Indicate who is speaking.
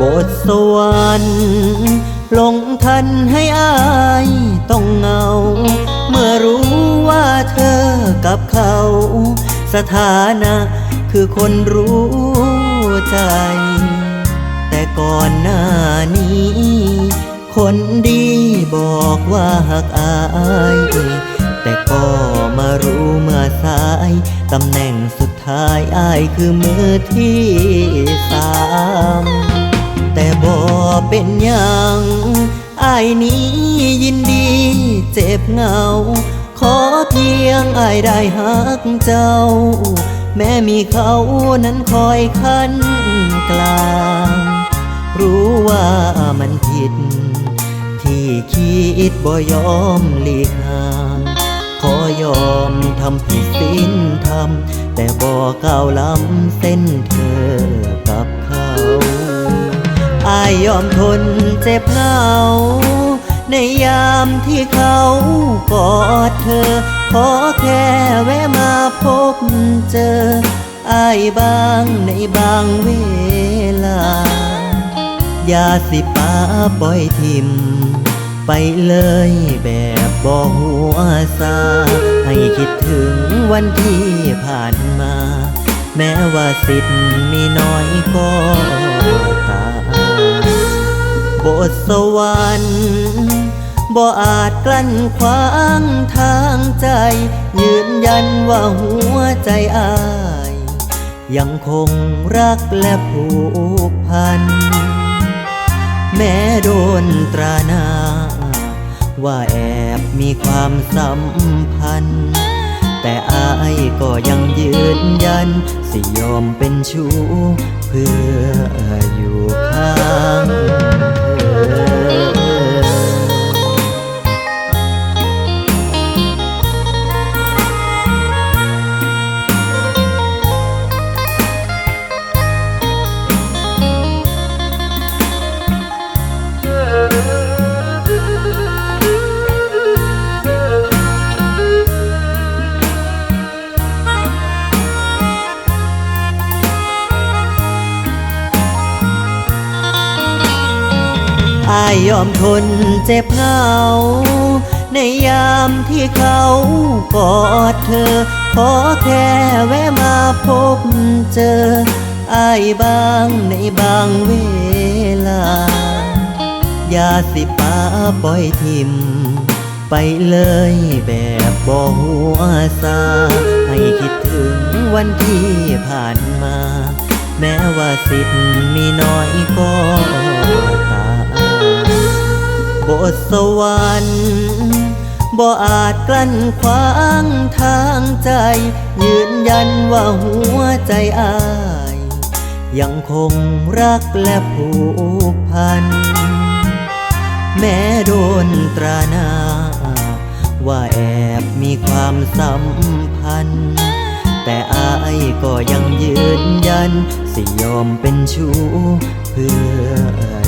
Speaker 1: บทสวรรค์ลงทันให้อายต้องเงา เมื่อรู้ว่าเธอกับเขา สถานะคือคนรู้ใจ แต่ก่อนหน้านี้ คนดีบอกว่าหักอายแต่ก็มารู้เมื่อสาย ตำแหน่งสุดท้ายอายคือมือที่สาม แต่บ่เป็นยังอายนี้ยินดีเจ็บเหงา ขอเพียงอายได้หักเจ้า แม้มีเขานั้นคอยคันกลาง รู้ว่ามันผิด ที่คิดบ่ยอมหลีกห่างขอยอมทำผิดศีลธรรมแต่บ่ก้าวล้ำเส้นเธอกับาอายยอมทนเจ็บเหงา ในยามที่เขากอดเธอ ขอแค่แวะมาพบเจออายบางในบางเวลา อย่าสิป้าปล่อยทิม ไปเลยแบบบ่หัวซา ให้คิดถึงวันที่ผ่านมา แม้ว่าสิทธิ์มีน้อยก็ตาม บทสวรรค์บ่อาจกลั้นขวางทางใจ ยืนยันว่าหัวใจอาย ยังคงรักและผูกพัน แม้โดนตราหนาว่าแอบมีความสัมพันธ์ แต่อายก็ยังยืนยัน สิยอมเป็นชู้เพื่ออยู่ข้าง อายยอมทนเจ็บเหงา ในยามที่เขากอดเธอ ขอแค่แวะมาพบเจออายบางในบางเวลา อย่าสิป้าปล่อยทิม ไปเลยแบบบ่หัวซาให้คิดถึงวันที่ผ่านมา แม้ว่าสิทธิ์มีน้อยก็ บทสวรรค์บ่อาจกลั้นขวางทางใจ ยืนยันว่าหัวใจอาย ยังคงรักและผูกพัน แม้โดนตราหนาว่าแอบมีความสัมพันธ์ แต่อายก็ยังยืนยัน สิยอมเป็นชู้เพื่อ